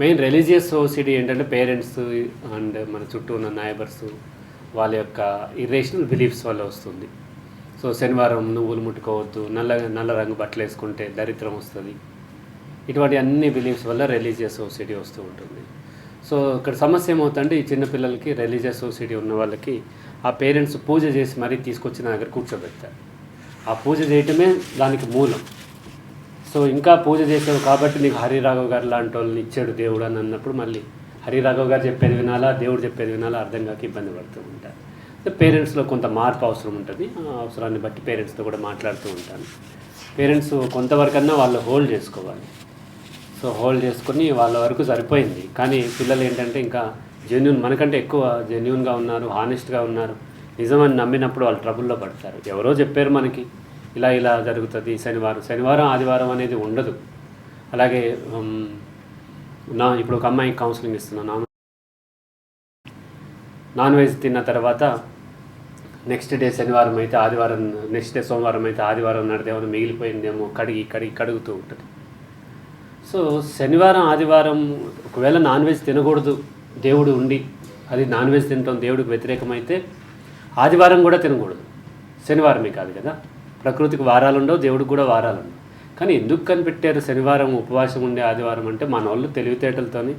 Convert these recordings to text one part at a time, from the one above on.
Main religiosity ఏంటంటే parents and మన చుట్టూ ఉన్న నైబర్స్ వాళ్ళ యొక్క ఇర్రేషనల్ బిలీఫ్స్ వల్ల వస్తుంది. సో శనివారం నువ్వులు ముట్టుకోవద్దు నల్ల నల్ల రంగు బట్టలు వేసుకుంటే దరిద్రం వస్తుంది. ఇటువంటి అన్ని బిలీఫ్స్ వల్ల రిలీజియస్ ఓసిటీ వస్తూ ఉంటుంది. సో ఇక్కడ సమస్య ఏమవుతుందంటే ఈ చిన్నపిల్లలకి రిలీజియస్ ఓసిటీ ఉన్న వాళ్ళకి ఆ పేరెంట్స్ పూజ చేసి మరీ తీసుకొచ్చి నా దగ్గర కూర్చోబెడతారు. ఆ పూజ చేయటమే దానికి మూలం. సో ఇంకా పూజ చేసావు కాబట్టి నీకు హరిరాఘవ్ గారు లాంటి వాళ్ళని ఇచ్చాడు దేవుడు అని అన్నప్పుడు మళ్ళీ హరిరాఘవ్ గారు చెప్పేది వినాలా? దేవుడు చెప్పేది వినాలా? అర్థం కాక ఇబ్బంది పడుతూ ఉంటాను పేరెంట్స్లో కొంత మార్పు అవసరం ఉంటుంది. ఆ అవసరాన్ని బట్టి పేరెంట్స్తో కూడా మాట్లాడుతూ ఉంటాను. పేరెంట్స్ కొంతవరకన్నా వాళ్ళు హోల్డ్ చేసుకోవాలి. సో హోల్డ్ చేసుకుని వాళ్ళ వరకు సరిపోయింది. కానీ పిల్లలు ఏంటంటే ఇంకా జెన్యున్ మనకంటే ఎక్కువ జెన్యున్గా ఉన్నారు హానెస్ట్గా ఉన్నారు. నిజమని నమ్మినప్పుడు వాళ్ళు ట్రబుల్లో పడతారు. ఎవరో చెప్పారు మనకి. ఇలా ఇలా జరుగుతుంది. శనివారం శనివారం ఆదివారం అనేది ఉండదు. అలాగే నా ఇప్పుడు ఒక అమ్మాయికి కౌన్సిలింగ్ ఇస్తున్నాను. నాన్ నాన్ వెజ్ తిన్న తర్వాత నెక్స్ట్ డే శనివారం అయితే ఆదివారం నెక్స్ట్ డే సోమవారం అయితే ఆదివారం నాడు మిగిలిపోయిందేమో కడిగి కడిగి కడుగుతూ ఉంటుంది. సో శనివారం ఆదివారం ఒకవేళ నాన్ వెజ్ తినకూడదు దేవుడు ఉండి అది నాన్ వెజ్ తినటం దేవుడికి వ్యతిరేకమైతే ఆదివారం కూడా తినకూడదు. శనివారమే కాదు కదా? ప్రకృతికి వారాలు ఉండవు దేవుడికి కూడా వారాలు ఉండవు కానీ ఎందుకు కనిపెట్టారు శనివారం ఉపవాసం ఉండే ఆదివారం అంటే మన వాళ్ళు తెలివితేటలతోని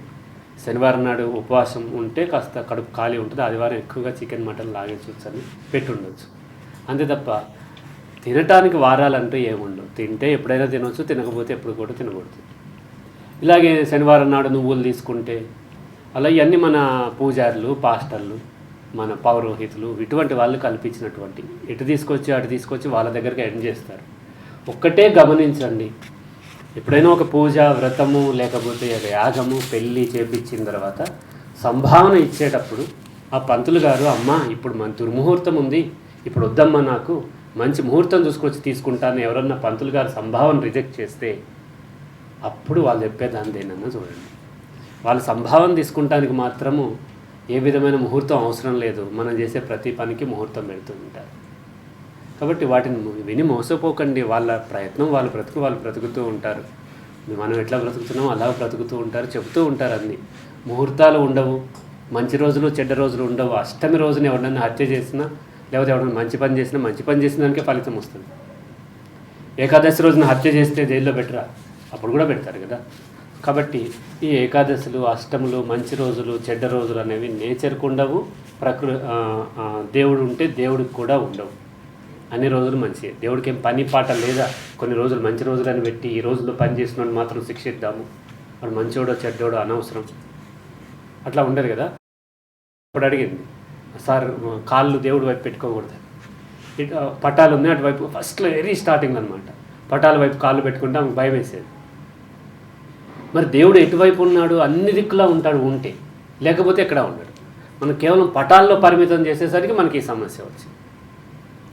శనివారం నాడు ఉపవాసం ఉంటే కాస్త కడుపు ఖాళీ ఉంటుంది ఆదివారం ఎక్కువగా చికెన్ మటన్ లాగేసి అని పెట్టి ఉండొచ్చు అంతే తప్ప తినటానికి వారాలంటూ ఏముండవు. తింటే ఎప్పుడైనా తినవచ్చు తినకపోతే ఎప్పుడు కూడా తినకూడదు. ఇలాగే శనివారం నాడు నువ్వులు తీసుకుంటే అలా ఇవన్నీ మన పూజారులు పాస్టర్లు మన పౌరోహితులు ఇటువంటి వాళ్ళు కల్పించినటువంటి. ఇటు తీసుకొచ్చి అటు తీసుకొచ్చి వాళ్ళ దగ్గరికి ఎండ్ చేస్తారు. ఒక్కటే గమనించండి. ఎప్పుడైనా ఒక పూజ వ్రతము లేకపోతే ఒక యాగము పెళ్ళి చేపించిన తర్వాత సంభావన ఇచ్చేటప్పుడు ఆ పంతులు గారు అమ్మ ఇప్పుడు మన దుర్ముహూర్తం ఉంది. ఇప్పుడు వద్దమ్మా నాకు. మంచి ముహూర్తం చూసుకొచ్చి తీసుకుంటాను. ఎవరన్నా పంతులు గారు సంభావన రిజెక్ట్ చేస్తే అప్పుడు వాళ్ళు చెప్పేదాన్ని దేనన్నా చూడండి. వాళ్ళు సంభావన తీసుకుంటానికి మాత్రము ఏ విధమైన ముహూర్తం అవసరం లేదు. మనం చేసే ప్రతి పనికి ముహూర్తం పెడుతూ ఉంటారు. కాబట్టి వాటిని విని మోసపోకండి. వాళ్ళ ప్రయత్నం వాళ్ళు బ్రతుకు వాళ్ళు బ్రతుకుతూ ఉంటారు. మనం ఎట్లా బ్రతుకుతున్నామో అలా బ్రతుకుతూ ఉంటారు చెబుతూ ఉంటారు అన్ని. ముహూర్తాలు ఉండవు. మంచి రోజులు చెడ్డ రోజులు ఉండవు. అష్టమి రోజున ఎవరినైనా హత్య చేసినా లేకపోతే ఎవరైనా మంచి పని చేసినా మంచి పని చేసిన దానికే ఫలితం వస్తుంది. ఏకాదశి రోజున హత్య చేస్తే జైల్లో పెట్టరా? అప్పుడు కూడా పెడతారు కదా. కాబట్టి ఈ ఏకాదశులు అష్టములు మంచి రోజులు చెడ్డ రోజులు అనేవి నేచర్కి ఉండవు ప్రకృ దేవుడు ఉంటే దేవుడికి కూడా ఉండవు. అన్ని రోజులు మంచి దేవుడికి ఏం పని పాట లేదా? కొన్ని రోజులు మంచి రోజులు అని పెట్టి ఈ రోజుల్లో పని చేసిన మాత్రం శిక్షిద్దాము. వాడు మంచోడో చెడ్డోడో అనవసరం. అట్లా ఉండదు కదా? ఇప్పుడు అడిగింది. సార్ కాళ్ళు దేవుడి వైపు పెట్టుకోకూడదు. పటాలు ఉన్నాయి అటువైపు. ఫస్ట్లో వెరీ స్టార్టింగ్ అనమాట. పటాల వైపు కాళ్ళు పెట్టుకుంటే ఆమెకు భయం వేసేది మరి దేవుడు ఎటువైపు ఉన్నాడు? అన్ని దిక్కులా ఉంటాడు ఉంటే. లేకపోతే ఎక్కడ ఉండడు. మనం కేవలం పటాల్లో పరిమితం చేసేసరికి మనకి ఈ సమస్య వచ్చింది.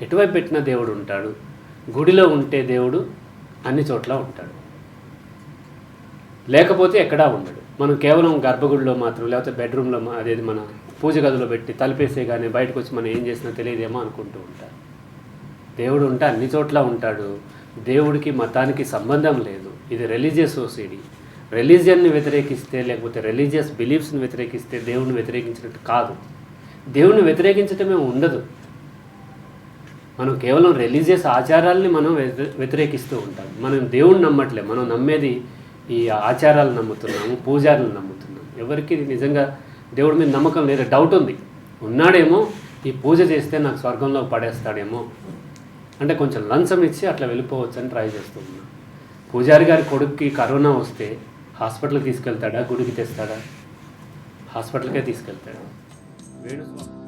ఎటువైపు పెట్టినా దేవుడు ఉంటాడు. గుడిలో ఉంటే దేవుడు అన్ని చోట్ల ఉంటాడు. లేకపోతే ఎక్కడా ఉండడు. మనం కేవలం గర్భగుడిలో మాత్రం లేకపోతే బెడ్రూమ్లో మా- అదేది మన పూజ గదిలో పెట్టి తలిపేసే కానీ బయటకు వచ్చి మనం ఏం చేసినా తెలియదేమో అనుకుంటూ ఉంటారు. దేవుడు ఉంటే అన్ని చోట్ల ఉంటాడు. దేవుడికి మతానికి సంబంధం లేదు. ఇది రిలీజియస్ సొసైటీ రిలీజియన్ని వ్యతిరేకిస్తే లేకపోతే రిలీజియస్ బిలీఫ్స్ని వ్యతిరేకిస్తే దేవుడిని వ్యతిరేకించినట్టు కాదు. దేవుణ్ణి వ్యతిరేకించటమే ఉండదు. మనం కేవలం రిలీజియస్ ఆచారాల్ని మనం వ్యతిరేకిస్తూ ఉంటాం. మనం దేవుడిని నమ్మట్లే. మనం నమ్మేది ఈ ఆచారాలు నమ్ముతున్నాము పూజారులు నమ్ముతున్నాము. ఎవరికి నిజంగా దేవుడి మీద నమ్మకం లేదు డౌట్ ఉంది. ఉన్నాడేమో ఈ పూజ చేస్తే నాకు స్వర్గంలో పడేస్తాడేమో. అంటే కొంచెం లంచం ఇచ్చి అట్లా వెళ్ళిపోవచ్చు అని ట్రై చేస్తూ ఉన్నాం. పూజారి గారి కొడుక్కి కరోనా వస్తే హాస్పిటల్కి తీసుకెళ్తాడా? గుడికి తెస్తాడా? హాస్పిటల్కే తీసుకెళ్తాడు? వేణుస్వామి